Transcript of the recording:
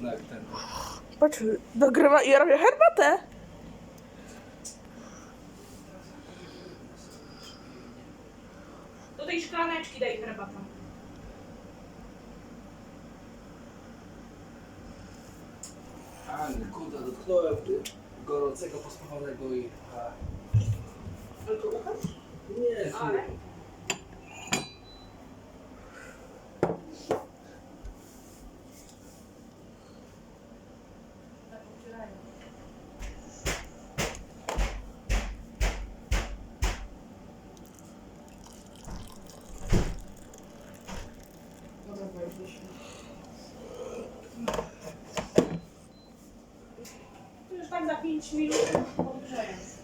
na ten. Patrz, dogrywa i robię herbatę. Do tej szklaneczki daj herbatę. A, kurde, dotknąłem gorącego, pospawanego i... A, Tylko uchasz? nie, Ale. mais a minutos, como já é.